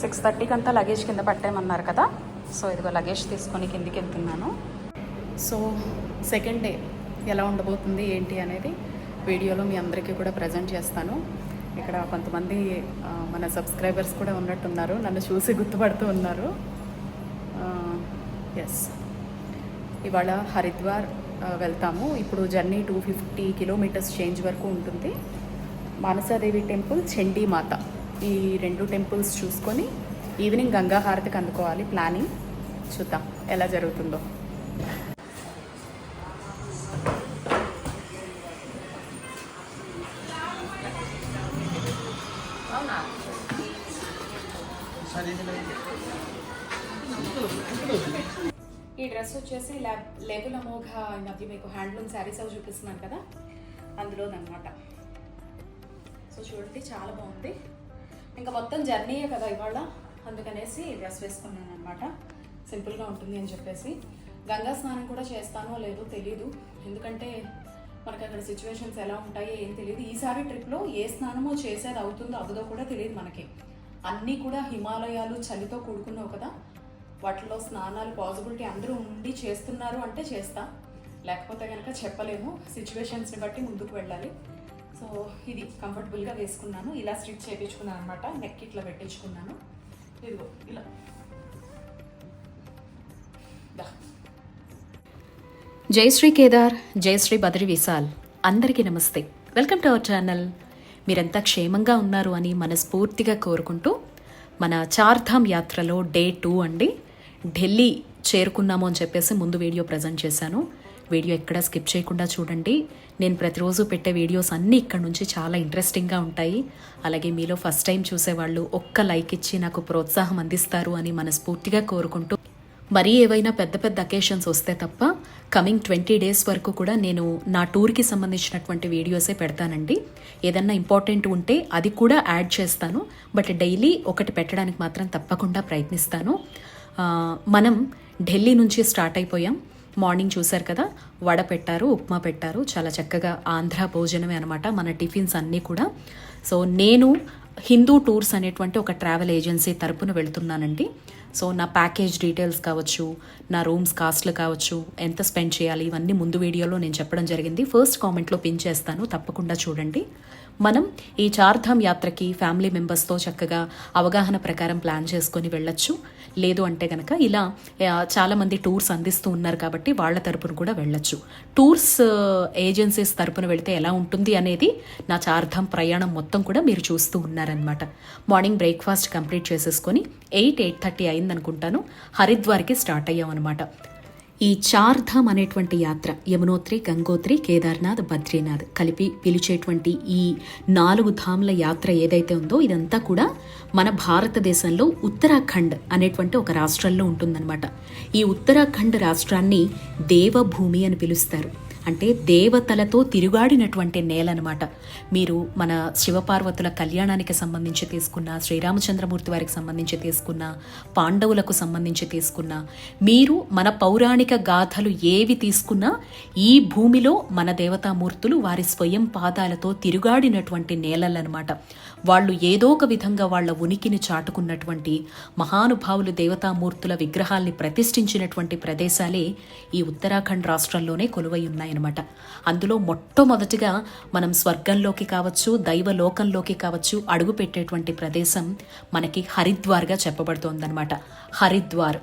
Six థర్టీకి అంతా luggage కింద పట్టేమన్నారు కదా. సో ఇదిగో లగేజ్ తీసుకొని కిందికి వెళ్తున్నాను సో సెకండ్ డే ఎలా ఉండబోతుంది ఏంటి అనేది వీడియోలో మీ అందరికీ కూడా ప్రజెంట్ చేస్తాను. ఇక్కడ కొంతమంది మన సబ్స్క్రైబర్స్ కూడా ఉన్నట్టున్నారు. నన్ను చూసి గుర్తుపడుతూ ఉన్నారు. ఎస్ ఇవాళ హరిద్వార్ వెళ్తాము. ఇప్పుడు journey two fifty kilometres change వరకు ఉంటుంది. మానసాదేవి టెంపుల్ చండీ మాత ఈ రెండు టెంపుల్స్ చూసుకొని ఈవినింగ్ గంగా హారతికి అందుకోవాలి ప్లానింగ్. చూద్దాం ఎలా జరుగుతుందో. ఈ డ్రెస్ వచ్చేసి ల్యాబ్ లేబుల్ అమోఘ ఈ మధ్య మీకు హ్యాండ్లూమ్ శారీస్ అవి చూపిస్తున్నాను కదా అందులోదన్నమాట సో చూడండి చాలా బాగుంది. ఇంకా మొత్తం జర్నీయే కదా ఇవాళ. అందుకనేసి డ్రెస్ వేసుకున్నాను అనమాట సింపుల్గా ఉంటుంది అని చెప్పేసి. గంగా స్నానం కూడా చేస్తానో లేదో తెలీదు. ఎందుకంటే మనకి అక్కడ సిచ్యువేషన్స్ ఎలా ఉంటాయో ఏం తెలియదు ఈసారి ట్రిప్లో ఏ స్నానమో చేసేది అవుతుందో అవదో కూడా తెలియదు మనకి. అన్నీ కూడా హిమాలయాలు చలితో కూడుకున్నావు కదా. వాటిలో స్నానాలు పాసిబిలిటీ అందరూ ఉండి చేస్తున్నారు అంటే చేస్తా. లేకపోతే కనుక చెప్పలేము. సిచ్యువేషన్స్ని బట్టి ముందుకు వెళ్ళాలి. సో ఇది కంఫర్టబుల్గా వేసుకున్నాను. ఇలా స్టిచ్ చేయించుకున్నాను అనమాట నెక్ ఇట్లా పెట్టించుకున్నాను. ఇదిగో ఇలా. జయశ్రీ కేదార్ జయశ్రీ బద్రి విశాల్. అందరికీ నమస్తే. Welcome to our channel. మీరంతా క్షేమంగా ఉన్నారు అని మనస్ఫూర్తిగా కోరుకుంటూ మన చార్ధామ్ యాత్రలో డే టూ అండి. ఢిల్లీ చేరుకున్నాము అని చెప్పేసి ముందు వీడియో ప్రజెంట్ చేశాను. వీడియో ఎక్కడా స్కిప్ చేయకుండా చూడండి. నేను ప్రతిరోజు పెట్టే వీడియోస్ అన్నీ ఇక్కడ నుంచి చాలా ఇంట్రెస్టింగ్గా ఉంటాయి. అలాగే మీలో ఫస్ట్ టైం చూసేవాళ్ళు ఒక్క లైక్ ఇచ్చి నాకు ప్రోత్సాహం అందిస్తారు అని మనస్ఫూర్తిగా కోరుకుంటూ మరీ ఏవైనా పెద్ద పెద్ద అకేషన్స్ వస్తే తప్ప కమింగ్ ట్వంటీ డేస్ వరకు కూడా నేను నా టూర్కి సంబంధించినటువంటి వీడియోసే పెడతానండి. ఏదన్నా ఇంపార్టెంట్ ఉంటే అది కూడా యాడ్ చేస్తాను. బట్ డైలీ ఒకటి పెట్టడానికి మాత్రం తప్పకుండా ప్రయత్నిస్తాను. మనం ఢిల్లీ నుంచి స్టార్ట్ అయిపోయాం. మార్నింగ్ చూశారు కదా? వడ పెట్టారు ఉప్మా పెట్టారు. చాలా చక్కగా ఆంధ్ర భోజనమే అనమాట మన టిఫిన్స్ అన్నీ కూడా. సో నేను హిందూ టూర్స్ అనేటువంటి ఒక ట్రావెల్ ఏజెన్సీ తరపున వెళుతున్నానండి. సో నా ప్యాకేజ్ డీటెయిల్స్ కావచ్చు నా రూమ్స్ కాస్ట్లు కావచ్చు ఎంత స్పెండ్ చేయాలి ఇవన్నీ ముందు వీడియోలో నేను చెప్పడం జరిగింది. ఫస్ట్ కామెంట్లో పిన్ చేస్తాను తప్పకుండా చూడండి. మనం ఈ చార్ధామ్ యాత్రకి ఫ్యామిలీ మెంబర్స్తో చక్కగా అవగాహన ప్రకారం ప్లాన్ చేసుకొని వెళ్ళొచ్చు. లేదు అంటే కనుక ఇలా చాలామంది టూర్స్ అందిస్తూ ఉన్నారు కాబట్టి వాళ్ళ తరపున కూడా వెళ్ళొచ్చు. టూర్స్ ఏజెన్సీస్ తరపున వెళితే ఎలా ఉంటుంది అనేది నా చార్ధామ్ ప్రయాణం మొత్తం కూడా మీరు చూస్తూ ఉన్నారు. ఉన్నారనమాట మార్నింగ్ బ్రేక్ఫాస్ట్ కంప్లీట్ చేసేసుకొని ఎయిట్ ఎయిట్ థర్టీ అయిందనుకుంటాను. హరిద్వార్కి స్టార్ట్ అయ్యామన్నమాట. ఈ చార్ధామ్ అనేటువంటి యాత్ర యమునోత్రి గంగోత్రి కేదార్నాథ్ బద్రీనాథ్ కలిపి పిలిచేటువంటి ఈ నాలుగు ధామ్ల యాత్ర ఏదైతే ఉందో ఇదంతా కూడా మన భారతదేశంలో ఉత్తరాఖండ్ అనేటువంటి ఒక రాష్ట్రంలో ఉంటుందన్నమాట. ఈ ఉత్తరాఖండ్ రాష్ట్రాన్ని దేవభూమి అని పిలుస్తారు. అంటే దేవతలతో తిరుగాడినటువంటి నేల అనమాట మీరు మన శివపార్వతుల కళ్యాణానికి సంబంధించి తీసుకున్న శ్రీరామచంద్రమూర్తి వారికి సంబంధించి తీసుకున్న పాండవులకు సంబంధించి తీసుకున్న మీరు మన పౌరాణిక గాథలు ఏవి తీసుకున్నా ఈ భూమిలో మన దేవతామూర్తులు వారి స్వయం పాదాలతో తిరుగాడినటువంటి నేలలనమాట. వాళ్ళు ఏదో ఒక విధంగా వాళ్ళ ఉనికిని చాటుకున్నటువంటి మహానుభావులు దేవతామూర్తుల విగ్రహాల్ని ప్రతిష్ఠించినటువంటి ప్రదేశాలే ఈ ఉత్తరాఖండ్ రాష్ట్రంలోనే కొలువై ఉన్నాయన్నమాట. అందులో మొట్టమొదటిగా మనం స్వర్గంలోకి కావచ్చు దైవలోకంలోకి కావచ్చు అడుగు పెట్టేటువంటి ప్రదేశం మనకి హరిద్వార్గా చెప్పబడుతోందనమాట హరిద్వార్.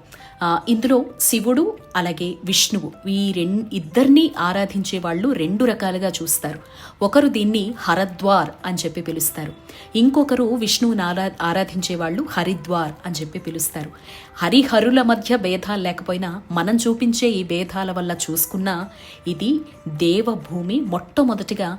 ఇందులో శివుడు అలాగే విష్ణువు ఈ రెం ఇద్దరిని ఆరాధించే వాళ్ళు రెండు రకాలుగా చూస్తారు. ఒకరు దీన్ని హరద్వార్ అని చెప్పి పిలుస్తారు. ఇంకొకరు విష్ణువుని ఆరా ఆరాధించే వాళ్ళు హరిద్వార్ అని చెప్పి పిలుస్తారు. హరిహరుల మధ్య భేదాలు లేకపోయినా మనం చూపించే ఈ భేదాల వల్ల చూసుకున్నా ఇది దేవభూమి మొట్టమొదటిగా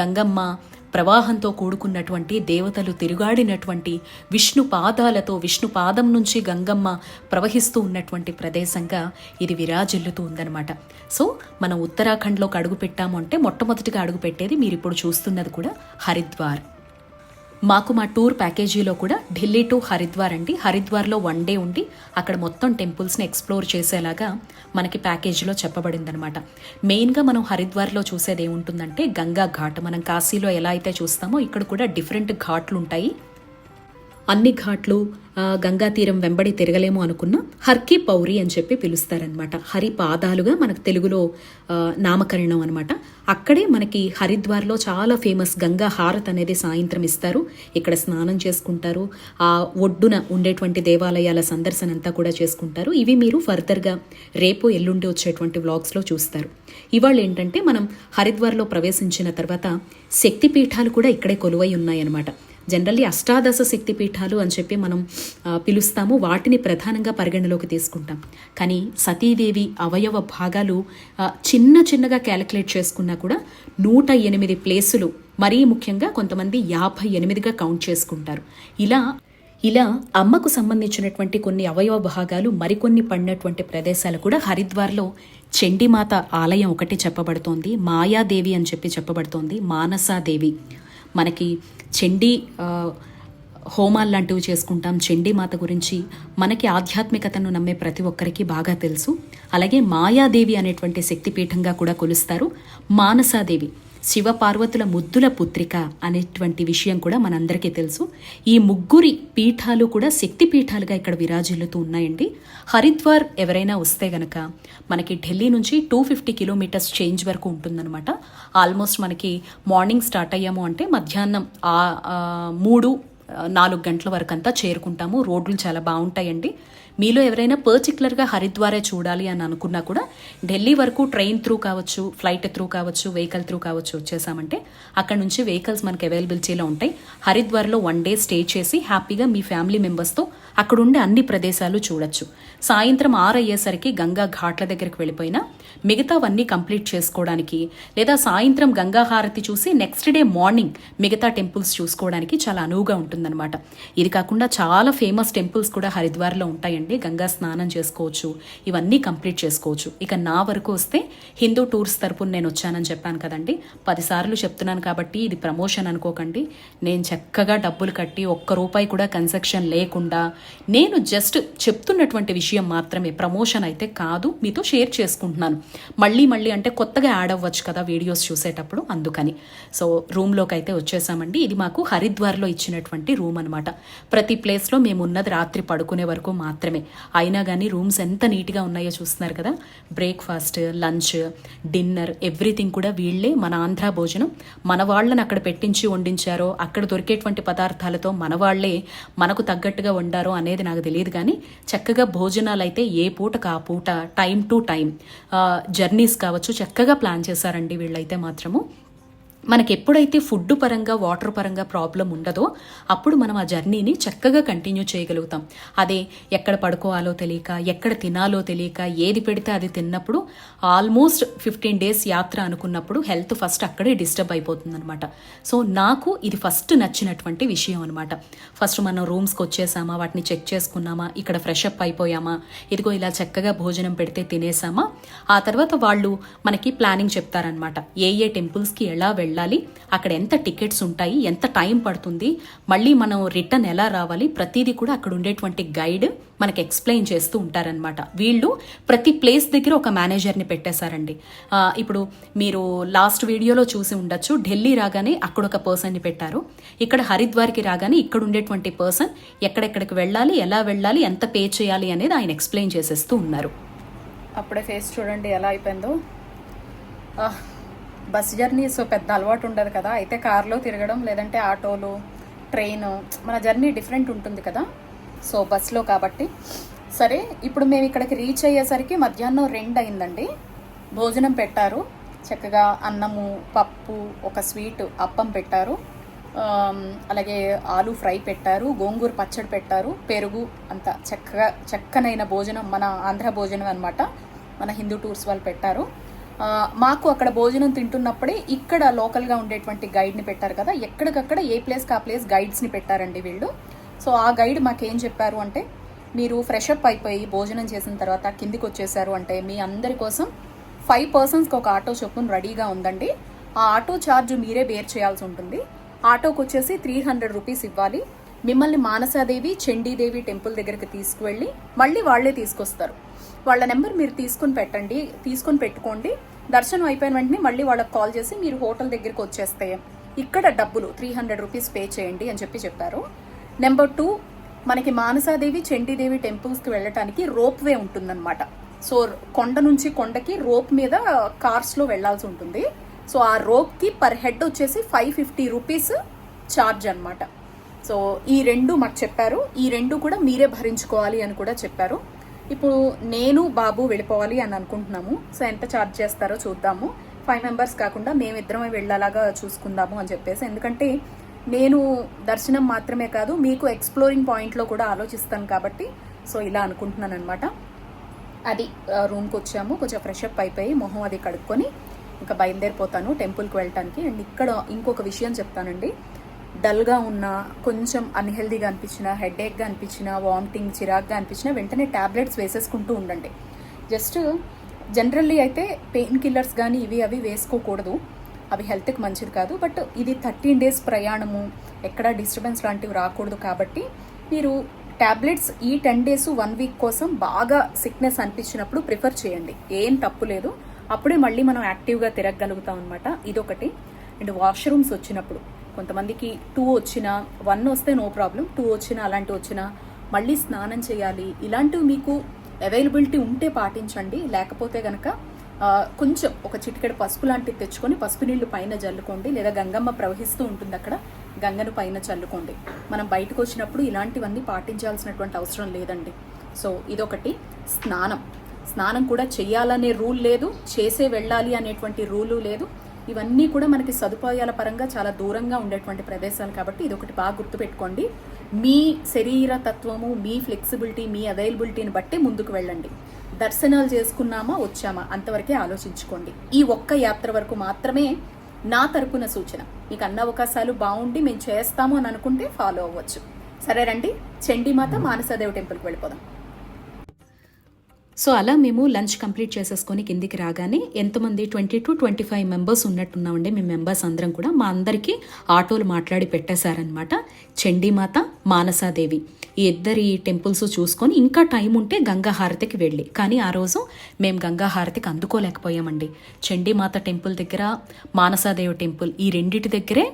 గంగమ్మ ప్రవాహంతో కూడుకున్నటువంటి దేవతలు తిరుగాడినటువంటి విష్ణు పాదాలతో విష్ణు పాదం నుంచి గంగమ్మ ప్రవహిస్తూ ఉన్నటువంటి ప్రదేశంగా ఇది విరాజిల్లుతూ ఉందన్నమాట. సో మనం ఉత్తరాఖండ్లోకి అడుగు పెట్టాము అంటే మొట్టమొదటిగా అడుగు పెట్టేది మీరు ఇప్పుడు చూస్తున్నది కూడా హరిద్వార్. మాకు మా టూర్ ప్యాకేజీలో కూడా ఢిల్లీ టు హరిద్వార్ అండి. హరిద్వార్లో వన్ డే ఉండి అక్కడ మొత్తం టెంపుల్స్ని ఎక్స్ప్లోర్ చేసేలాగా మనకి ప్యాకేజీలో చెప్పబడిందనమాట మెయిన్గా మనం హరిద్వార్లో చూసేది ఏముంటుందంటే గంగా ఘాట్. మనం కాశీలో ఎలా అయితే చూస్తామో ఇక్కడ కూడా డిఫరెంట్ ఘాట్లు ఉంటాయి. అన్ని ఘాట్లు గంగా తీరం వెంబడి తిరగలేము అనుకున్న హర్కి పౌరి అని చెప్పి పిలుస్తారనమాట హరి పాదాలుగా మనకు తెలుగులో నామకరణం అనమాట అక్కడే మనకి హరిద్వార్లో చాలా ఫేమస్ గంగా హారత్ అనేది సాయంత్రం ఇస్తారు. ఇక్కడ స్నానం చేసుకుంటారు. ఆ ఒడ్డున ఉండేటువంటి దేవాలయాల సందర్శన అంతా కూడా చేసుకుంటారు. ఇవి మీరు ఫర్దర్గా రేపు ఎల్లుండి వచ్చేటువంటి వ్లాగ్స్లో చూస్తారు. ఇవాళ ఏంటంటే మనం హరిద్వార్లో ప్రవేశించిన తర్వాత శక్తిపీఠాలు కూడా ఇక్కడే కొలువై ఉన్నాయన్నమాట జనరల్లీ అష్టాదశ శక్తి పీఠాలు అని చెప్పి మనం పిలుస్తాము. వాటిని ప్రధానంగా పరిగణలోకి తీసుకుంటాం. కానీ సతీదేవి అవయవ భాగాలు చిన్న చిన్నగా క్యాలిక్యులేట్ చేసుకున్నా కూడా నూట ఎనిమిది ప్లేసులు మరీ ముఖ్యంగా కొంతమంది యాభై ఎనిమిదిగా కౌంట్ చేసుకుంటారు. ఇలా ఇలా అమ్మకు సంబంధించినటువంటి కొన్ని అవయవ భాగాలు మరికొన్ని పడినటువంటి ప్రదేశాలు కూడా హరిద్వార్లో చండీమాత ఆలయం ఒకటి చెప్పబడుతోంది. మాయాదేవి అని చెప్పి చెప్పబడుతోంది. మానసాదేవి. మనకి చండీ హోమాలు లాంటివి చేసుకుంటాం. చండీమాత గురించి మనకి ఆధ్యాత్మికతను నమ్మే ప్రతి ఒక్కరికి బాగా తెలుసు. అలాగే మాయాదేవి అనేటువంటి శక్తిపీఠంగా కూడా కొలుస్తారు. మానసాదేవి. శివపార్వతుల ముద్దుల పుత్రిక అనేటువంటి విషయం కూడా మనందరికీ తెలుసు. ఈ ముగ్గురి పీఠాలు కూడా శక్తి పీఠాలుగా ఇక్కడ విరాజిల్లుతూ ఉన్నాయండి. హరిద్వార్ ఎవరైనా వస్తే గనక మనకి ఢిల్లీ నుంచి టూ ఫిఫ్టీ కిలోమీటర్స్ చేంజ్ వరకు ఉంటుందన్నమాట. ఆల్మోస్ట్ మనకి మార్నింగ్ స్టార్ట్ అయ్యాము అంటే మధ్యాహ్నం మూడు నాలుగు గంటల వరకు అంతా చేరుకుంటాము. రోడ్లు చాలా బాగుంటాయండి. మీలో ఎవరైనా పర్టికులర్గా హరిద్వారే చూడాలి అని అనుకున్నా కూడా ఢిల్లీ వరకు ట్రైన్ త్రూ కావచ్చు ఫ్లైట్ త్రూ కావచ్చు వెహికల్ త్రూ కావచ్చు వచ్చేసామంటే అక్కడ నుంచి వెహికల్స్ మనకి అవైలబిలిటీలో ఉంటాయి. హరిద్వార్లో వన్ డే స్టే చేసి హ్యాపీగా మీ ఫ్యామిలీ మెంబర్స్తో అక్కడుండే అన్ని ప్రదేశాలు చూడొచ్చు. సాయంత్రం ఆరు అయ్యేసరికి గంగా ఘాట్ల దగ్గరికి వెళ్ళిపోయినా మిగతావన్నీ కంప్లీట్ చేసుకోవడానికి లేదా సాయంత్రం గంగా హారతి చూసి నెక్స్ట్ డే మార్నింగ్ మిగతా టెంపుల్స్ చూసుకోవడానికి చాలా అనువుగా ఉంటుందన్నమాట. ఇది కాకుండా చాలా ఫేమస్ టెంపుల్స్ కూడా హరిద్వార్లో ఉంటాయండి. గంగా స్నానం చేసుకోవచ్చు. ఇవన్నీ కంప్లీట్ చేసుకోవచ్చు. ఇక నా వరకు వస్తే హిందూ టూర్స్ తరపున నేను వచ్చానని చెప్పాను కదండి. పదిసార్లు చెప్తున్నాను కాబట్టి ఇది ప్రమోషన్ అనుకోకండి. నేను చక్కగా డబ్బులు కట్టి ఒక్క రూపాయి కూడా కన్సెక్షన్ లేకుండా నేను జస్ట్ చెప్తున్నటువంటి విషయం మాత్రమే. ప్రమోషన్ అయితే కాదు మీతో షేర్ చేసుకుంటున్నాను. మళ్ళీ మళ్ళీ అంటే కొత్తగా యాడ్ అవ్వచ్చు కదా వీడియోస్ చూసేటప్పుడు అందుకని. సో రూమ్లోకి అయితే వచ్చేసామండి. ఇది మాకు హరిద్వార్లో ఇచ్చినటువంటి రూమ్ అనమాట ప్రతి ప్లేస్లో మేము ఉన్నది రాత్రి పడుకునే వరకు మాత్రమే. అయినా కానీ రూమ్స్ ఎంత నీట్గా ఉన్నాయో చూస్తున్నారు కదా. బ్రేక్ఫాస్ట్ లంచ్ డిన్నర్ ఎవ్రీథింగ్ కూడా వీళ్ళే మన ఆంధ్ర భోజనం. మన వాళ్ళని అక్కడ పెట్టించి వండించారో అక్కడ దొరికేటువంటి పదార్థాలతో మన వాళ్ళే మనకు తగ్గట్టుగా వండారో అనేది నాకు తెలియదు కానీ చక్కగా భోజనాలు అయితే ఏ పూటకు ఆ పూట టైం టు టైం జర్నీస్ కావచ్చు చక్కగా ప్లాన్ చేశారండి వీళ్ళైతే మాత్రము. మనకి ఎప్పుడైతే ఫుడ్ పరంగా వాటర్ పరంగా ప్రాబ్లం ఉండదో అప్పుడు మనం ఆ జర్నీని చక్కగా కంటిన్యూ చేయగలుగుతాం. అదే ఎక్కడ పడుకోవాలో తెలియక ఎక్కడ తినాలో తెలియక ఏది పెడితే అది తిన్నప్పుడు ఆల్మోస్ట్ ఫిఫ్టీన్ డేస్ యాత్ర అనుకున్నప్పుడు హెల్త్ ఫస్ట్ అక్కడే డిస్టర్బ్ అయిపోతుందనమాట సో నాకు ఇది ఫస్ట్ నచ్చినటువంటి విషయం అనమాట ఫస్ట్ మనం రూమ్స్కి వచ్చేసామా వాటిని చెక్ చేసుకున్నామా ఇక్కడ ఫ్రెష్ అప్ అయిపోయామా ఇదిగో ఇలా చక్కగా భోజనం పెడితే తినేసామా ఆ తర్వాత వాళ్ళు మనకి ప్లానింగ్ చెప్తారనమాట ఏ ఏ టెంపుల్స్కి ఎలా వెళ్ళాలి అక్కడ ఎంత టికెట్స్ ఉంటాయి ఎంత టైం పడుతుంది మళ్ళీ మనం రిటర్న్ ఎలా రావాలి ప్రతిదీ కూడా అక్కడ ఉండేటువంటి గైడ్ మనకి ఎక్స్ప్లెయిన్ చేస్తూ ఉంటారనమాట వీళ్ళు ప్రతి ప్లేస్ దగ్గర ఒక మేనేజర్ని పెట్టేశారండి. ఇప్పుడు మీరు లాస్ట్ వీడియోలో చూసి ఉండొచ్చు ఢిల్లీ రాగానే అక్కడ ఒక పర్సన్ని పెట్టారు. ఇక్కడ హరిద్వార్కి రాగానే ఇక్కడ ఉండేటువంటి పర్సన్ ఎక్కడెక్కడికి వెళ్ళాలి ఎలా వెళ్ళాలి ఎంత పే చేయాలి అనేది ఆయన ఎక్స్ప్లెయిన్ చేసేస్తూ ఉన్నారు. అప్పుడే ఫేస్ చూడండి ఎలా అయిపోయిందో. బస్ జర్నీ సో పెద్ద అలవాటు ఉండదు కదా. అయితే కార్లో తిరగడం లేదంటే ఆటోలు ట్రైన్ మన జర్నీ డిఫరెంట్ ఉంటుంది కదా. సో బస్లో కాబట్టి. సరే ఇప్పుడు మేము ఇక్కడికి రీచ్ అయ్యేసరికి మధ్యాహ్నం రెండు అయిందండి. భోజనం పెట్టారు. చక్కగా అన్నము పప్పు ఒక స్వీట్ అప్పం పెట్టారు. అలాగే ఆలు ఫ్రై పెట్టారు గోంగూర పచ్చడి పెట్టారు పెరుగు అంత చక్కగా చక్కనైన భోజనం మన ఆంధ్ర భోజనం అనమాట మన హిందూ టూర్స్ వాళ్ళు పెట్టారు. మాకు అక్కడ భోజనం తింటున్నప్పుడే ఇక్కడ లోకల్గా ఉండేటువంటి గైడ్ని పెట్టారు కదా ఎక్కడికక్కడ ఏ ప్లేస్కి ఆ ప్లేస్ గైడ్స్ని పెట్టారండి వీళ్ళు. సో ఆ గైడ్ మాకేం చెప్పారు అంటే మీరు ఫ్రెష్ అప్ అయిపోయి భోజనం చేసిన తర్వాత కిందికి వచ్చేసారు అంటే మీ అందరి కోసం ఫైవ్ పర్సన్స్కి ఒక ఆటో చొప్పున రెడీగా ఉందండి. ఆ ఆటో ఛార్జ్ మీరే బేర్ చేయాల్సి ఉంటుంది. ఆటోకి వచ్చేసి త్రీ హండ్రెడ్ రూపీస్ ఇవ్వాలి. మిమ్మల్ని మానసాదేవి చండీదేవి టెంపుల్ దగ్గరికి తీసుకువెళ్ళి మళ్ళీ వాళ్ళే తీసుకొస్తారు. వాళ్ళ నెంబర్ మీరు తీసుకుని పెట్టండి తీసుకొని పెట్టుకోండి. దర్శనం అయిపోయిన వెంటనే మళ్ళీ వాళ్ళకి కాల్ చేసి మీరు హోటల్ దగ్గరికి వచ్చేస్తే ఇక్కడ డబ్బులు త్రీ హండ్రెడ్ రూపీస్ పే చేయండి అని చెప్పి చెప్పారు. నెంబర్ టూ మనకి మానసాదేవి చండీదేవి టెంపుల్స్కి వెళ్ళటానికి రోప్ వే ఉంటుందన్నమాట. సో కొండ నుంచి కొండకి రోప్ మీద కార్స్లో వెళ్ళాల్సి ఉంటుంది. సో ఆ రోప్కి పర్ హెడ్ వచ్చేసి ఫైవ్ ఫిఫ్టీ రూపీస్ ఛార్జ్ అనమాట సో ఈ రెండు మాకు చెప్పారు. ఈ రెండు కూడా మీరే భరించుకోవాలి అని కూడా చెప్పారు. ఇప్పుడు నేను బాబు వెళ్ళిపోవాలి అని అనుకుంటున్నాము. సో ఎంత ఛార్జ్ చేస్తారో చూద్దాము. ఫైవ్ మెంబర్స్ కాకుండా మేమిద్దరమే వెళ్ళేలాగా చూసుకుందాము అని చెప్పేసి. ఎందుకంటే నేను దర్శనం మాత్రమే కాదు మీకు ఎక్స్ప్లోరింగ్ పాయింట్లో కూడా ఆలోచిస్తాను కాబట్టి సో ఇలా అనుకుంటున్నాను అనమాట అది రూమ్కి వచ్చాము. కొంచెం ఫ్రెష్ అప్ అయిపోయి మొహం అది కడుక్కొని ఇంకా బయలుదేరిపోతాను టెంపుల్కి వెళ్ళటానికి. అండ్ ఇక్కడ ఇంకొక విషయం చెప్తానండి. డల్గా ఉన్న కొంచెం అన్హెల్దీగా అనిపించినా హెడేక్గా అనిపించినా వామిటింగ్ చిరాక్గా అనిపించినా వెంటనే ట్యాబ్లెట్స్ వేసేసుకుంటూ ఉండండి. జస్ట్ జనరల్లీ అయితే పెయిన్ కిల్లర్స్ కానీ ఇవి అవి వేసుకోకూడదు. అవి హెల్త్కి మంచిది కాదు. బట్ ఇది థర్టీన్ డేస్ ప్రయాణము ఎక్కడ డిస్టర్బెన్స్ లాంటివి రాకూడదు కాబట్టి మీరు ట్యాబ్లెట్స్ ఈ టెన్ డేస్ వన్ వీక్ కోసం బాగా సిక్నెస్ అనిపించినప్పుడు ప్రిఫర్ చేయండి. ఏం తప్పు లేదు. అప్పుడే మళ్ళీ మనం యాక్టివ్గా తిరగగలుగుతాం అనమాట ఇదొకటి. అండ్ వాష్రూమ్స్ వచ్చినప్పుడు. కొంతమందికి టూ వచ్చినా వన్ వస్తే నో ప్రాబ్లం టూ వచ్చినా అలాంటివి వచ్చినా మళ్ళీ స్నానం చేయాలి. ఇలాంటివి మీకు అవైలబిలిటీ ఉంటే పాటించండి. లేకపోతే కనుక కొంచెం ఒక చిటికెడు పసుపు లాంటిది తెచ్చుకొని పసుపు నీళ్ళు పైన జల్లుకోండి. లేదా గంగమ్మ ప్రవహిస్తూ ఉంటుంది అక్కడ గంగను పైన చల్లుకోండి. మనం బయటకు వచ్చినప్పుడు ఇలాంటివన్నీ పాటించాల్సినటువంటి అవసరం లేదండి. సో ఇదొకటి. స్నానం. స్నానం కూడా చేయాలనే రూల్ లేదు. చేసే వెళ్ళాలి అనేటువంటి రూలు లేదు. ఇవన్నీ కూడా మనకి సదుపాయాల పరంగా చాలా దూరంగా ఉండేటువంటి ప్రదేశాలు కాబట్టి ఇది ఒకటి బాగా గుర్తుపెట్టుకోండి. మీ శరీర తత్వము మీ ఫ్లెక్సిబిలిటీ మీ అవైలబిలిటీని బట్టి ముందుకు వెళ్ళండి. దర్శనాలు చేసుకున్నామా వచ్చామా అంతవరకే ఆలోచించుకోండి. ఈ ఒక్క యాత్ర వరకు మాత్రమే నా తరపున సూచన. మీకు అన్న అవకాశాలు బాగుండి మేము చేస్తాము అని అనుకుంటే ఫాలో అవ్వచ్చు. సరే రండి. చండీమాత మానసదేవి టెంపుల్కి వెళ్ళిపోదాం. సో అలా మేము లంచ్ కంప్లీట్ చేసేసుకొని కిందికి రాగానే ఎంతమంది twenty two twenty five members ఉన్నట్టున్నామండి. మేము మెంబర్స్ అందరం కూడా మా అందరికీ ఆటోలు మాట్లాడి పెట్టేశారనమాట చండీమాత మానసాదేవి. ఈ ఇద్దరి టెంపుల్స్ చూసుకొని ఇంకా టైం ఉంటే గంగాహారతికి వెళ్ళి. కానీ ఆ రోజు మేము గంగాహారతికి అందుకోలేకపోయామండి. చండీమాత టెంపుల్ దగ్గర మానసాదేవి టెంపుల్ ఈ రెండిటి దగ్గరే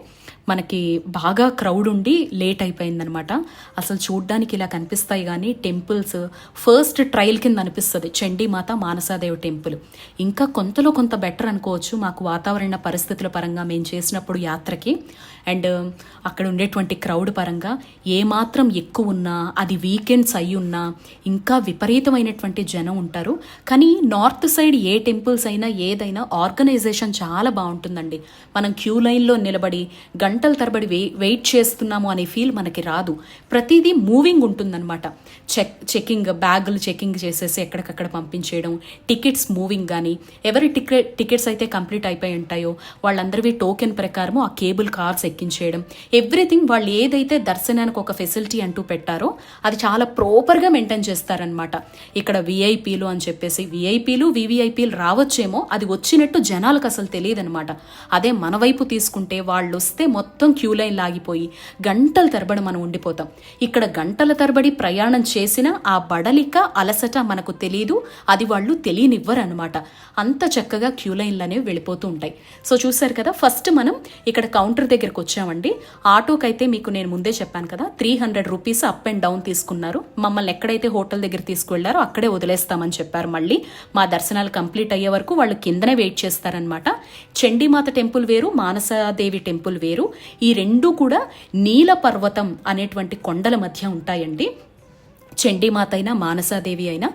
మనకి బాగా క్రౌడ్ ఉండి లేట్ అయిపోయిందనమాట. అసలు చూడ్డానికి ఇలా కనిపిస్తాయి కానీ టెంపుల్స్ ఫస్ట్ ట్రయల్ కింద అనిపిస్తుంది. చండీమాత మానసాదేవి టెంపుల్ ఇంకా కొంతలో కొంత బెటర్ అనుకోవచ్చు. మాకు వాతావరణ పరిస్థితుల పరంగా మేము చేసినప్పుడు యాత్రకి. అండ్ అక్కడ ఉండేటువంటి క్రౌడ్ పరంగా ఏమాత్రం ఎక్కువ ఉన్నా అది వీకెండ్స్ అయి ఉన్నా ఇంకా విపరీతమైనటువంటి జనం ఉంటారు. కానీ నార్త్ సైడ్ ఏ టెంపుల్స్ అయినా ఏదైనా ఆర్గనైజేషన్ చాలా బాగుంటుందండి. మనం క్యూ లైన్లో నిలబడి గంటల తరబడి వెయి వెయిట్ చేస్తున్నాము అనే ఫీల్ మనకి రాదు. ప్రతిదీ మూవింగ్ ఉంటుందన్నమాట. చెక్ చెకింగ్ బ్యాగులు చెకింగ్ చేసేసి ఎక్కడికక్కడ పంపించేయడం టికెట్స్ మూవింగ్ కానీ ఎవరి టికెట్ టికెట్స్ అయితే కంప్లీట్ అయిపోయి ఉంటాయో వాళ్ళందరివి టోకెన్ ప్రకారము ఆ కేబుల్ కార్స్ ఎక్కించేయడం ఎవ్రీథింగ్ వాళ్ళు ఏదైతే దర్శనానికి ఒక ఫెసిలిటీ అంటూ పెట్టారో అది చాలా ప్రాపర్గా మెయింటైన్ చేస్తారనమాట ఇక్కడ విఐపీలు అని చెప్పేసి విఐపీలు వివిఐపీలు రావచ్చేమో అది వచ్చినట్టు జనాలకు అసలు తెలియదనమాట అదే మన వైపు తీసుకుంటే వాళ్ళు వస్తే మొత్తం క్యూ లైన్ లాగిపోయి గంటల తరబడి మనం ఉండిపోతాం. ఇక్కడ గంటల తరబడి ప్రయాణం చేసిన ఆ బడలిక అలసట మనకు తెలియదు అది వాళ్ళు తెలియనివ్వరు అనమాట అంత చక్కగా క్యూ లైన్లు అనేవి వెళ్ళిపోతూ ఉంటాయి. సో చూసారు కదా ఫస్ట్ మనం ఇక్కడ కౌంటర్ దగ్గరకు వచ్చామండి. ఆటోకి అయితే మీకు నేను ముందే చెప్పాను కదా three hundred rupees up and down తీసుకున్నారు. మమ్మల్ని ఎక్కడైతే హోటల్ దగ్గర తీసుకువెళ్ళారో అక్కడే వదిలేస్తామని చెప్పారు మళ్ళీ. మా దర్శనాలు కంప్లీట్ అయ్యే వరకు వాళ్ళు కిందనే వెయిట్ చేస్తారనమాట చండీమాత టెంపుల్ వేరు మానసాదేవి టెంపుల్ వేరు. ఈ రెండు కూడా నీల పర్వతం అనేటువంటి కొండల మధ్య ఉంటాయండి. చండీమాత అయినా మానసాదేవి అయినా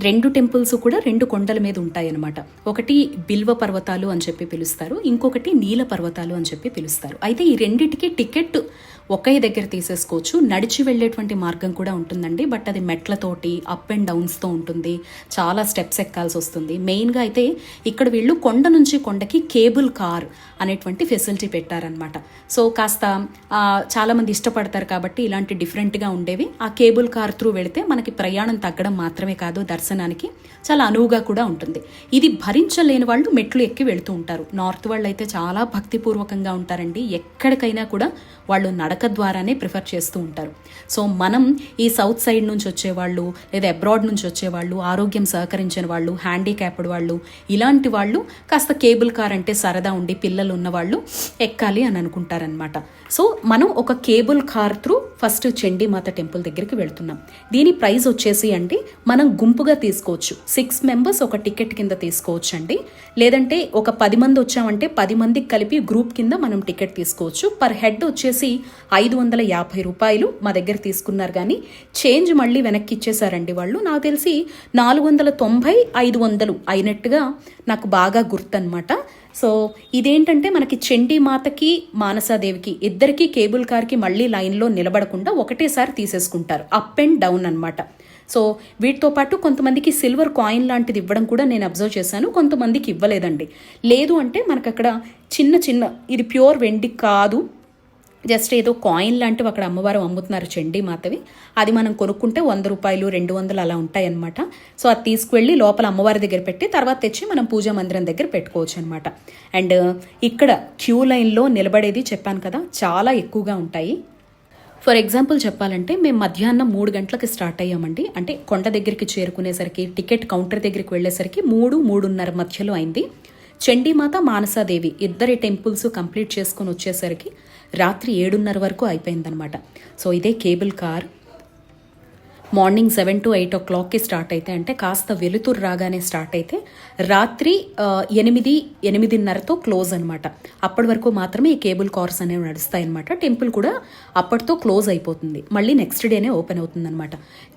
రెండు టెంపుల్స్ కూడా రెండు కొండల మీద ఉంటాయన్నమాట. ఒకటి బిల్వ పర్వతాలు అని చెప్పి పిలుస్తారు ఇంకొకటి నీల పర్వతాలు అని చెప్పి పిలుస్తారు. అయితే ఈ రెండిటికి టికెట్ ఒకే దగ్గర తీసేసుకోవచ్చు. నడిచి వెళ్ళేటువంటి మార్గం కూడా ఉంటుందండి. బట్ అది మెట్లతోటి అప్ అండ్ డౌన్స్తో ఉంటుంది. చాలా స్టెప్స్ ఎక్కాల్సి వస్తుంది. మెయిన్గా అయితే ఇక్కడ వీళ్ళు కొండ నుంచి కొండకి కేబుల్ కార్ అనేటువంటి ఫెసిలిటీ పెట్టారనమాట సో కాస్త చాలామంది ఇష్టపడతారు కాబట్టి ఇలాంటి డిఫరెంట్గా ఉండేవి. ఆ కేబుల్ కార్ త్రూ వెళితే మనకి ప్రయాణం తగ్గడం మాత్రమే కాదు దర్శనానికి చాలా అనువుగా కూడా ఉంటుంది. ఇది భరించలేని వాళ్ళు మెట్లు ఎక్కి వెళుతూ ఉంటారు. నార్త్ వాళ్ళు అయితే చాలా భక్తిపూర్వకంగా ఉంటారండి. ఎక్కడికైనా కూడా వాళ్ళు నడ నడక ద్వారానే ప్రిఫర్ చేస్తూ ఉంటారు. సో మనం ఈ సౌత్ సైడ్ నుంచి వచ్చేవాళ్ళు లేదా అబ్రాడ్ నుంచి వచ్చేవాళ్ళు ఆరోగ్యం సహకరించిన వాళ్ళు హ్యాండిక్యాప్డ్ వాళ్ళు ఇలాంటి వాళ్ళు కాస్త కేబుల్ కార్ అంటే సరదా ఉండి పిల్లలు ఉన్నవాళ్ళు ఎక్కాలి అని అనుకుంటారనమాట సో మనం ఒక cable car through first Chandimata temple దగ్గరికి వెళ్తున్నాం. దీని ప్రైస్ వచ్చేసి అండి మనం గుంపుగా తీసుకోవచ్చు. సిక్స్ మెంబర్స్ ఒక టికెట్ కింద తీసుకోవచ్చు అండి. లేదంటే ఒక పది మంది వచ్చామంటే పది మందికి కలిపి గ్రూప్ కింద మనం టికెట్ తీసుకోవచ్చు. పర్ హెడ్ వచ్చేసి ఐదు వందల యాభై రూపాయలు మా దగ్గర తీసుకున్నారు కానీ చేంజ్ మళ్ళీ వెనక్కి ఇచ్చేశారండి వాళ్ళు. నాకు తెలిసి నాలుగు వందల తొంభై ఐదు వందలు అయినట్టుగా నాకు బాగా గుర్తనమాట సో ఇదేంటంటే మనకి చండీ మాతకి మానసాదేవికి ఇద్దరికీ కేబుల్ కార్కి మళ్ళీ లైన్లో నిలబడకుండా ఒకటేసారి తీసేసుకుంటారు. అప్ అండ్ డౌన్ అన్నమాట. సో వీటితో పాటు కొంతమందికి సిల్వర్ కాయిన్ లాంటిది ఇవ్వడం కూడా నేను అబ్జర్వ్ చేశాను. కొంతమందికి ఇవ్వలేదండి. లేదు అంటే మనకు అక్కడ చిన్న చిన్న ఇది ప్యూర్ వెండి కాదు. జస్ట్ ఏదో కాయిన్ లాంటివి అక్కడ అమ్మవారు అమ్ముతున్నారు చెండి మాతవి. అది మనం కొనుక్కుంటే వంద రూపాయలు రెండు వందలు అలా ఉంటాయన్నమాట. సో అది తీసుకువెళ్ళి లోపల అమ్మవారి దగ్గర పెట్టి తర్వాత తెచ్చి మనం పూజా మందిరం దగ్గర పెట్టుకోవచ్చు అనమాట అండ్ ఇక్కడ క్యూ లైన్లో నిలబడేది చెప్పాను కదా చాలా ఎక్కువగా ఉంటాయి. ఫర్ ఎగ్జాంపుల్ చెప్పాలంటే మేము మధ్యాహ్నం మూడు గంటలకు స్టార్ట్ అయ్యామండి. అంటే కొండ దగ్గరికి చేరుకునేసరికి టికెట్ కౌంటర్ దగ్గరికి వెళ్ళేసరికి మూడు మూడున్నర మధ్యలో అయింది. చండీమాత మానసాదేవి ఇద్దరి టెంపుల్స్ కంప్లీట్ చేసుకొని వచ్చేసరికి రాత్రి ఏడున్నర వరకు అయిపోయిందనమాట సో ఇదే cable car morning seven to eight ఓ క్లాక్కి స్టార్ట్ అయితే అంటే కాస్త వెలుతురు రాగానే స్టార్ట్ అయితే రాత్రి ఎనిమిది ఎనిమిదిన్నరతో క్లోజ్ అనమాట అప్పటి వరకు మాత్రమే ఈ కేబుల్ కార్స్ అనేవి నడుస్తాయి అనమాట టెంపుల్ కూడా అప్పటితో క్లోజ్ అయిపోతుంది. మళ్ళీ నెక్స్ట్ డేనే ఓపెన్ అవుతుంది అనమాట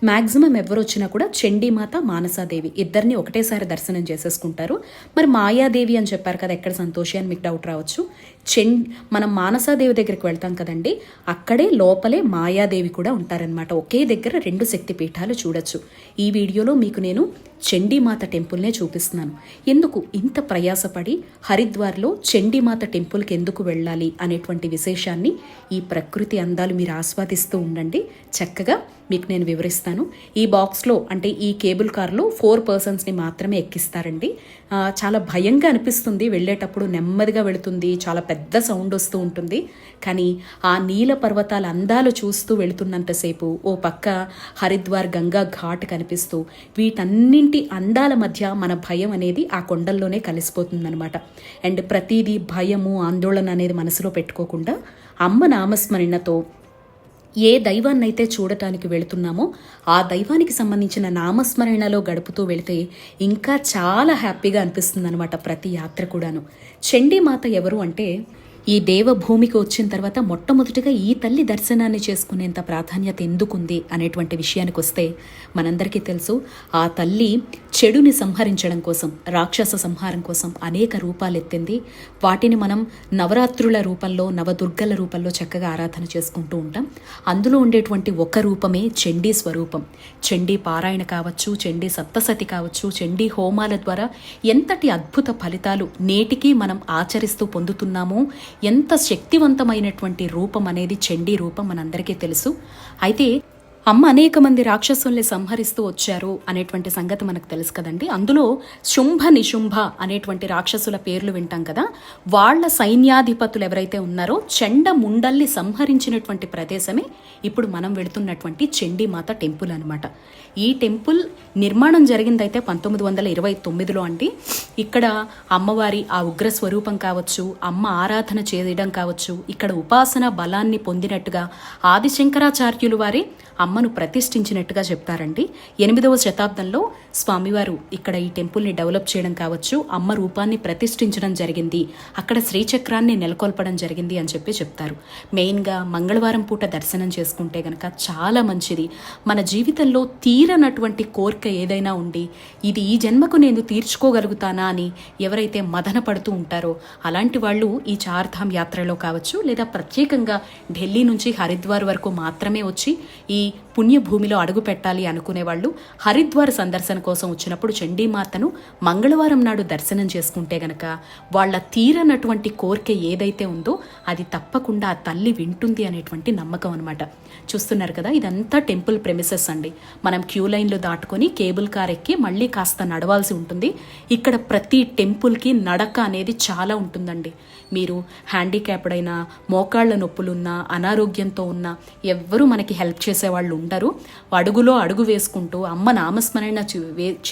మ్యాక్సిమం ఎవరు వచ్చినా కూడా చండీమాత మానసాదేవి ఇద్దరిని ఒకటేసారి దర్శనం చేసేసుకుంటారు. మరి మాయాదేవి అని చెప్పారు కదా ఎక్కడ సంతోషి అని మీకు డౌట్ రావచ్చు. చెం మనం మానసాదేవి దగ్గరికి వెళ్తాం కదండి అక్కడే లోపలే మాయాదేవి కూడా ఉంటారనమాట ఒకే దగ్గర రెండు శక్తి పీఠాలు చూడొచ్చు. ఈ వీడియోలో మీకు నేను చండీమాత టెంపుల్నే చూపిస్తున్నాను. ఎందుకు? ఇంత ప్రయాసపడి హరిద్వార్లో చండీమాత టెంపుల్కి ఎందుకు వెళ్ళాలి అనేటువంటి విశేషాన్ని ఈ ప్రకృతి అందాలు మీరు ఆస్వాదిస్తూ ఉండండి. చక్కగా మీకు నేను వివరిస్తాను. ఈ బాక్స్లో అంటే ఈ కేబుల్ కార్లో ఫోర్ పర్సన్స్ని మాత్రమే ఎక్కిస్తారండి. చాలా భయంగా అనిపిస్తుంది. వెళ్ళేటప్పుడు నెమ్మదిగా వెళుతుంది. చాలా పెద్ద పెద్ద సౌండ్ వస్తూ ఉంటుంది. కానీ ఆ నీల పర్వతాల అందాలు చూస్తూ వెళుతున్నంతసేపు ఓ పక్క హరిద్వార్ గంగా ఘాట్ కనిపిస్తూ వీటన్నింటి అందాల మధ్య మన భయం అనేది ఆ కొండల్లోనే కలిసిపోతుందనమాట అండ్ ప్రతిదీ భయము ఆందోళన అనేది మనసులో పెట్టుకోకుండా అమ్మ నామస్మరణతో ఏ దైవాన్నైతే చూడటానికి వెళుతున్నామో ఆ దైవానికి సంబంధించిన నామస్మరణలో గడుపుతూ వెళితే ఇంకా చాలా హ్యాపీగా అనిపిస్తుంది అనమాట ప్రతి యాత్ర కూడాను. చండీమాత ఎవరు అంటే ఈ దేవభూమికి వచ్చిన తర్వాత మొట్టమొదటిగా ఈ తల్లి దర్శనాన్ని చేసుకునేంత ప్రాధాన్యత ఎందుకుంది అనేటువంటి విషయానికి వస్తే మనందరికీ తెలుసు ఆ తల్లి చెడుని సంహరించడం కోసం రాక్షస సంహారం కోసం అనేక రూపాలు ఎత్తింది. వాటిని మనం నవరాత్రుల రూపంలో నవదుర్గల రూపంలో చక్కగా ఆరాధన చేసుకుంటూ ఉంటాం. అందులో ఉండేటువంటి ఒక రూపమే చండీ స్వరూపం. చండీ పారాయణ కావచ్చు చండీ సప్తసతి కావచ్చు చండీ హోమాల ద్వారా ఎంతటి అద్భుత ఫలితాలు నేటికి మనం ఆచరిస్తూ పొందుతున్నామో ఎంత శక్తివంతమైనటువంటి రూపం అనేది చండీ రూపం మనందరికీ తెలుసు. అయితే అమ్మ అనేక మంది రాక్షసుల్ని సంహరిస్తూ వచ్చారు అనేటువంటి సంగతి మనకు తెలుసు కదండి. అందులో శుంభ నిశుంభ అనేటువంటి రాక్షసుల పేర్లు వింటాం కదా. వాళ్ళ సైన్యాధిపతులు ఎవరైతే ఉన్నారో చెండ ముండల్ని సంహరించినటువంటి ప్రదేశమే ఇప్పుడు మనం వెళుతున్నటువంటి చెండిమాత టెంపుల్ అనమాట ఈ టెంపుల్ నిర్మాణం జరిగిందైతే పంతొమ్మిది వందల ఇరవై తొమ్మిదిలో అండి. ఇక్కడ అమ్మవారి ఆ ఉగ్ర స్వరూపం కావచ్చు అమ్మ ఆరాధన చేయడం కావచ్చు ఇక్కడ ఉపాసన బలాన్ని పొందినట్టుగా ఆదిశంకరాచార్యులు వారి అమ్మను ప్రతిష్ఠించినట్టుగా చెప్తారండి. ఎనిమిదవ శతాబ్దంలో స్వామివారు ఇక్కడ ఈ టెంపుల్ని డెవలప్ చేయడం కావచ్చు అమ్మ రూపాన్ని ప్రతిష్ఠించడం జరిగింది అక్కడ శ్రీచక్రాన్ని నెలకొల్పడం జరిగింది అని చెప్పి చెప్తారు. మెయిన్గా మంగళవారం పూట దర్శనం చేసుకుంటే గనక చాలా మంచిది. మన జీవితంలో తీరనటువంటి కోరిక ఏదైనా ఉండి ఇది ఈ జన్మకు నేను తీర్చుకోగలుగుతానా అని ఎవరైతే మదన పడుతూ ఉంటారో అలాంటి వాళ్ళు ఈ చార్ధామ్ యాత్రలో కావచ్చు లేదా ప్రత్యేకంగా ఢిల్లీ నుంచి హరిద్వార్ వరకు మాత్రమే వచ్చి ఈ పుణ్యభూమిలో అడుగు పెట్టాలి అనుకునే వాళ్ళు హరిద్వార్ సందర్శన కోసం వచ్చినప్పుడు చండీమాతను మంగళవారం నాడు దర్శనం చేసుకుంటే గనక వాళ్ళ తీరనటువంటి కోరిక ఏదైతే ఉందో అది తప్పకుండా ఆ తల్లి వింటుంది అనేటువంటి నమ్మకం అనమాట చూస్తున్నారు కదా ఇదంతా టెంపుల్ ప్రెమిసెస్ అండి. మనం క్యూ లైన్లు దాటుకొని కేబుల్ కార్ ఎక్కి మళ్ళీ కాస్త నడవాల్సి ఉంటుంది. ఇక్కడ ప్రతి టెంపుల్కి నడక అనేది చాలా ఉంటుందండి. మీరు హ్యాండిక్యాప్డ్ అయినా మోకాళ్ళ నొప్పులున్నా అనారోగ్యంతో ఉన్నా ఎవ్వరూ మనకి హెల్ప్ చేసేవాళ్ళు ఉండరు. అడుగులో అడుగు వేసుకుంటూ అమ్మ నామస్మరణ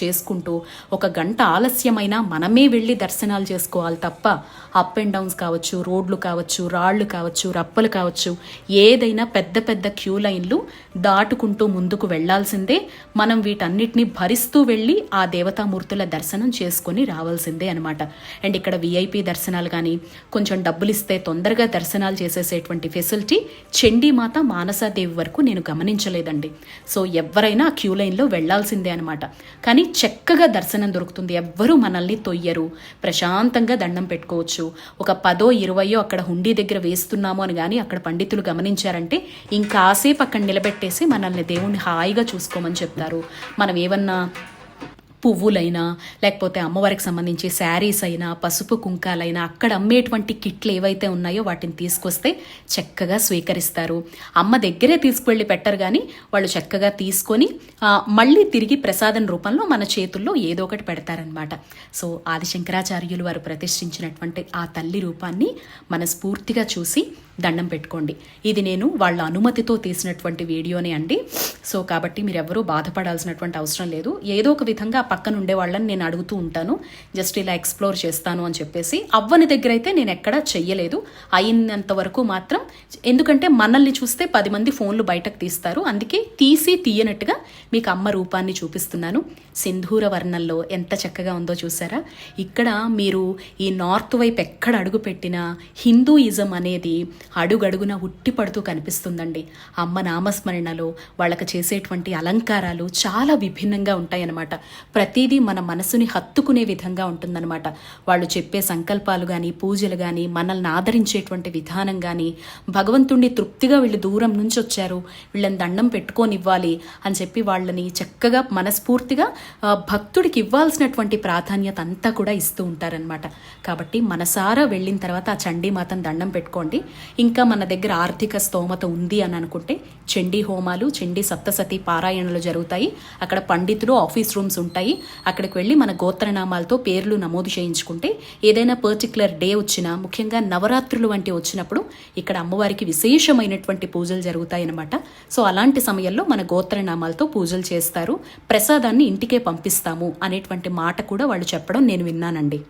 చేసుకుంటూ ఒక గంట ఆలస్యమైనా మనమే వెళ్ళి దర్శనాలు చేసుకోవాలి తప్ప అప్ అండ్ డౌన్స్ కావచ్చు రోడ్లు కావచ్చు రాళ్ళు కావచ్చు రప్పలు కావచ్చు ఏదైనా పెద్ద పెద్ద క్యూ లైన్లు దాటుకుంటూ ముందుకు వెళ్ళాల్సిందే. మనం వీటన్నిటిని భరిస్తూ వెళ్ళి ఆ దేవతామూర్తుల దర్శనం చేసుకొని రావాల్సిందే అనమాట అండ్ ఇక్కడ విఐపి దర్శనాలు కానీ కొంచెం డబ్బులు ఇస్తే తొందరగా దర్శనాలు చేసేసేటువంటి ఫెసిలిటీ చండీమాత మానసాదేవి వరకు నేను గమనించలేదండి. సో ఎవరైనా క్యూ లైన్లో వెళ్ళాల్సిందే అనమాట కానీ చక్కగా దర్శనం దొరుకుతుంది. ఎవ్వరూ మనల్ని తొయ్యరు. ప్రశాంతంగా దండం పెట్టుకోవచ్చు. ఒక పదో ఇరవయో అక్కడ హుండీ దగ్గర వేస్తున్నాము అని కానీ అక్కడ పండితులు గమనించారంటే ఇంకాసేపు అక్కడ నిలబెట్టేసి మనల్ని దేవుణ్ణి హాయిగా చూసుకోమని చెప్తారు. మనం ఏమన్నా పువ్వులైనా లేకపోతే అమ్మవారికి సంబంధించి శారీస్ అయినా పసుపు కుంకాలైనా అక్కడ అమ్మేటువంటి కిట్లు ఏవైతే ఉన్నాయో వాటిని తీసుకొస్తే చక్కగా స్వీకరిస్తారు. అమ్మ దగ్గరే తీసుకువెళ్ళి పెట్టరు కానీ వాళ్ళు చక్కగా తీసుకొని మళ్ళీ తిరిగి ప్రసాదం రూపంలో మన చేతుల్లో ఏదో ఒకటి పెడతారనమాట. సో ఆదిశంకరాచార్యులు వారు ప్రతిష్ఠించినటువంటి ఆ తల్లి రూపాన్ని మనస్ఫూర్తిగా చూసి దండం పెట్టుకోండి. ఇది నేను వాళ్ళ అనుమతితో తీసినటువంటి వీడియోనే అండి. సో కాబట్టి మీరు ఎవరూ బాధపడాల్సినటువంటి అవసరం లేదు. ఏదో ఒక విధంగా పక్కన ఉండే వాళ్ళని నేను అడుగుతూ ఉంటాను. జస్ట్ ఇలా ఎక్స్ప్లోర్ చేస్తాను అని చెప్పేసి. అవ్వని దగ్గర అయితే నేను ఎక్కడ చెయ్యలేదు. అయినంత వరకు మాత్రం ఎందుకంటే మనల్ని చూస్తే పది మంది ఫోన్లు బయటకు తీస్తారు. అందుకే తీసి తీయనట్టుగా మీకు అమ్మ రూపాన్ని చూపిస్తున్నాను. సింధూర వర్ణంలో ఎంత చక్కగా ఉందో చూసారా? ఇక్కడ మీరు ఈ నార్త్ వైపు ఎక్కడ అడుగు పెట్టినా హిందూయిజం అనేది అడుగడుగున ఉట్టిపడుతూ కనిపిస్తుందండి. అమ్మ నామస్మరణలో వాళ్ళకి చేసేటువంటి అలంకారాలు చాలా విభిన్నంగా ఉంటాయన్నమాట. ప్రతిదీ మన మనసుని హత్తుకునే విధంగా ఉంటుందన్నమాట. వాళ్ళు చెప్పే సంకల్పాలు కానీ పూజలు కానీ మనల్ని ఆదరించేటువంటి విధానం కానీ భగవంతుణ్ణి తృప్తిగా వీళ్ళు దూరం నుంచి వచ్చారు వీళ్ళని దండం పెట్టుకోనివ్వాలి అని చెప్పి వాళ్ళని చక్కగా మనస్ఫూర్తిగా భక్తుడికి ఇవ్వాల్సినటువంటి ప్రాధాన్యత అంతా కూడా ఇస్తూ ఉంటారనమాట కాబట్టి మనసారా వెళ్ళిన తర్వాత ఆ చండీమాతను దండం పెట్టుకోండి. ఇంకా మన దగ్గర ఆర్థిక స్తోమత ఉంది అని అనుకుంటే చండీ హోమాలు చండీ సప్తసతి పారాయణలు జరుగుతాయి. అక్కడ పండితులు ఆఫీస్ రూమ్స్ ఉంటాయి. అక్కడికి వెళ్ళి మన గోత్రనామాలతో పేర్లు నమోదు చేయించుకుంటే ఏదైనా పర్టికులర్ డే వచ్చినా ముఖ్యంగా నవరాత్రులు వంటి వచ్చినప్పుడు ఇక్కడ అమ్మవారికి విశేషమైనటువంటి పూజలు జరుగుతాయి అన్నమాట సో అలాంటి సమయంలో మన గోత్రనామాలతో పూజలు చేస్తారు. ప్రసాదాన్ని ఇంటికే పంపిస్తాము అనేటువంటి మాట కూడా వాళ్ళు చెప్పడం నేను విన్నానండి.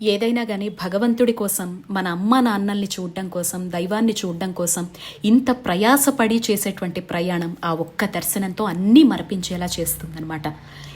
ఏదైనా కానీ భగవంతుడి కోసం మన అమ్మ నాన్నల్ని చూడడం కోసం దైవాన్ని చూడడం కోసం ఇంత ప్రయాసపడి చేసేటువంటి ప్రయాణం ఆ ఒక్క దర్శనంతో అన్నీ మరపించేలా చేస్తుందన్నమాట.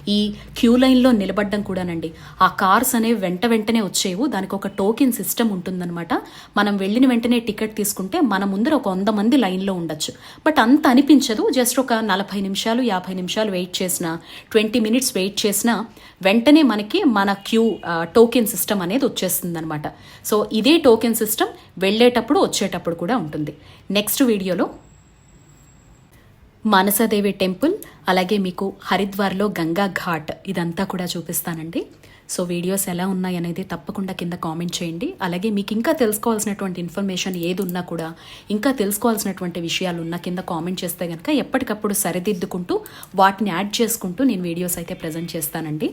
ఈ క్యూ లైన్లో నిలబడ్డం కూడానండి. ఆ కార్స్ అనేవి వెంట వెంటనే వచ్చేవు. దానికి ఒక టోకెన్ సిస్టమ్ ఉంటుందన్నమాట. మనం వెళ్ళిన వెంటనే టికెట్ తీసుకుంటే మన ముందర ఒక వంద మంది లైన్లో ఉండొచ్చు. బట్ అంత అనిపించదు. జస్ట్ ఒక నలభై నిమిషాలు యాభై నిమిషాలు వెయిట్ చేసిన ట్వంటీ మినిట్స్ వెయిట్ చేసినా వెంటనే మనకి మన క్యూ టోకెన్ సిస్టమ్ అనేది వచ్చేస్తుంది అనమాట సో ఇదే టోకెన్ సిస్టమ్ వెళ్ళేటప్పుడు వచ్చేటప్పుడు కూడా ఉంటుంది. నెక్స్ట్ వీడియోలో మానసదేవి టెంపుల్ అలాగే మీకు హరిద్వార్లో గంగా ఘాట్ ఇదంతా కూడా చూపిస్తానండి. సో వీడియోస్ ఎలా ఉన్నాయి అనేది తప్పకుండా కింద కామెంట్ చేయండి. అలాగే మీకు ఇంకా తెలుసుకోవాల్సినటువంటి ఇన్ఫర్మేషన్ ఏది ఉన్నా కూడా ఇంకా తెలుసుకోవాల్సినటువంటి విషయాలు ఉన్నా కింద కామెంట్ చేస్తే కనుక ఎప్పటికప్పుడు సరిదిద్దుకుంటూ వాటిని యాడ్ చేసుకుంటూ నేను వీడియోస్ అయితే ప్రజెంట్ చేస్తానండి.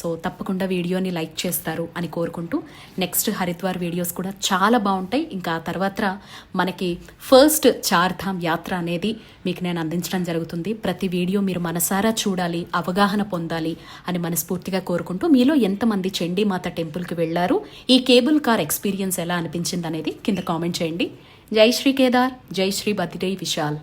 సో తప్పకుండా వీడియోని లైక్ చేస్తారు అని కోరుకుంటూ నెక్స్ట్ హరిద్వార్ వీడియోస్ కూడా చాలా బాగుంటాయి. ఇంకా ఆ తర్వాత మనకి ఫస్ట్ చార్ధామ్ యాత్ర అనేది మీకు నేను అందించడం జరుగుతుంది. ప్రతి వీడియో మీరు మనసారా చూడాలి అవగాహన పొందాలి అని మనస్ఫూర్తిగా కోరుకుంటూ మీలో ఎంతమంది చండీమాత టెంపుల్కి వెళ్ళారు ఈ కేబుల్ కార్ ఎక్స్పీరియన్స్ ఎలా అనిపించింది అనేది కింద కామెంట్ చేయండి. జై శ్రీ కేదార్ జై శ్రీ బదిరై విశాల్.